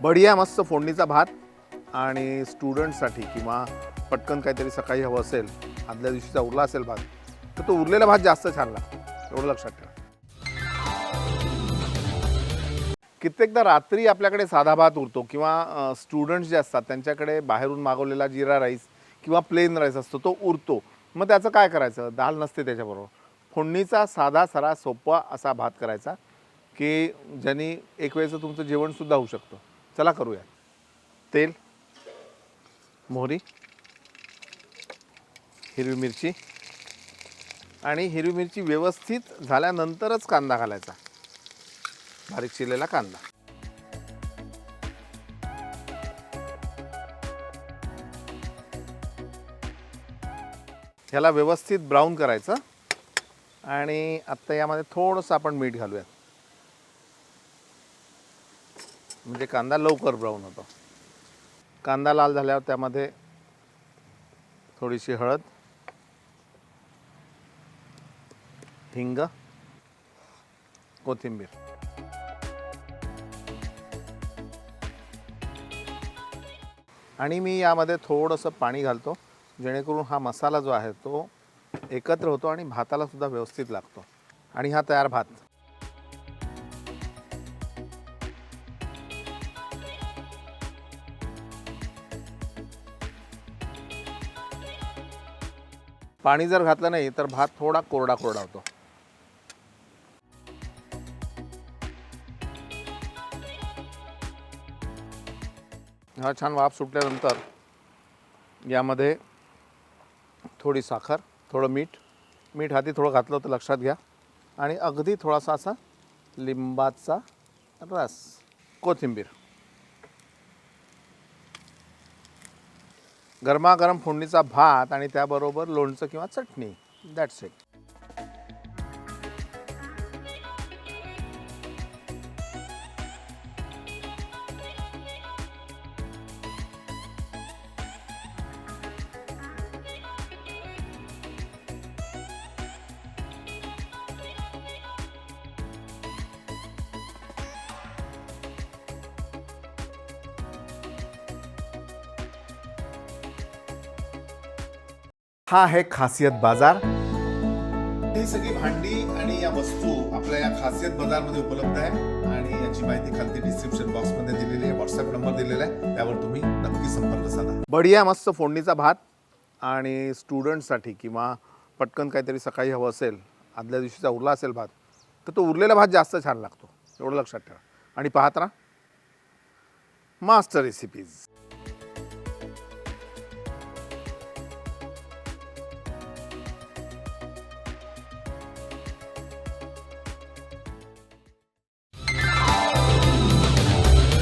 बढिया मस्त फोडणीचा भात आणि स्टुडंटसाठी किंवा पटकन काहीतरी सकाळी हवं असेल आदल्या दिवशीचा उरला असेल भात तर तो उरलेला भात जास्त छान लागतो. एवढं लक्षात ठेवा. कित्येकदा रात्री आपल्याकडे साधा भात उरतो किंवा स्टुडंट्स जे असतात त्यांच्याकडे बाहेरून मागवलेला जिरा राईस किंवा प्लेन राईस असतो तो उरतो. मग त्याचं काय करायचं? दाल नसते त्याच्याबरोबर. फोडणीचा साधा सरा सोपा असा भात करायचा की ज्यांनी एक वेळेचं तुमचं जेवणसुद्धा होऊ शकतं. चला करूया. तेल मोहरी हिरवी मिरची आणि हिरवी मिरची व्यवस्थित झाल्यानंतरच कांदा घालायचा. बारीक चिरलेला कांदा. ह्याला व्यवस्थित ब्राऊन करायचं आणि आत्ता यामध्ये थोडंसं आपण मीठ घालूयात. म्हणजे कांदा लवकर ब्राऊन होतो. कांदा लाल झाल्यावर त्यामध्ये थोडीशी हळद हिंग कोथिंबीर. आणि मी यामध्ये थोडंसं पाणी घालतो जेणेकरून हा मसाला जो आहे तो एकत्र होतो आणि भाताला सुद्धा व्यवस्थित लागतो. आणि हा तयार भात. पाणी जर घातलं नाही तर भात थोडा कोरडा कोरडा होतो. हा छान वाफ सुटल्यानंतर यामध्ये थोडी साखर थोडं मीठ. मीठ हाती थोडं घातलं होतं लक्षात घ्या. आणि अगदी थोडासा असा लिंबाचा रस कोथिंबीर. गरमागरम फोडणीचा भात आणि त्याबरोबर लोणचं किंवा चटणी. दॅट्स इट हा आहे खासियत बाजार. ही सगळी भांडी आणि या वस्तू आपल्या या खासियत बाजारमध्ये उपलब्ध आहे आणि याची माहिती खालती डिस्क्रिप्शन बॉक्समध्ये दिलेली आहे व्हॉट्सअप नंबर दिलेला आहे त्यावर तुम्ही नक्की संपर्क साधा. बढिया मस्त फोडणीचा भात आणि स्टुडंटसाठी किंवा पटकन काहीतरी सकाळी हवं असेल आदल्या दिवशीचा उरला असेल भात तर तो उरलेला भात जास्त छान लागतो. एवढं लक्षात ठेवा. आणि पाहत राहा. Master recipes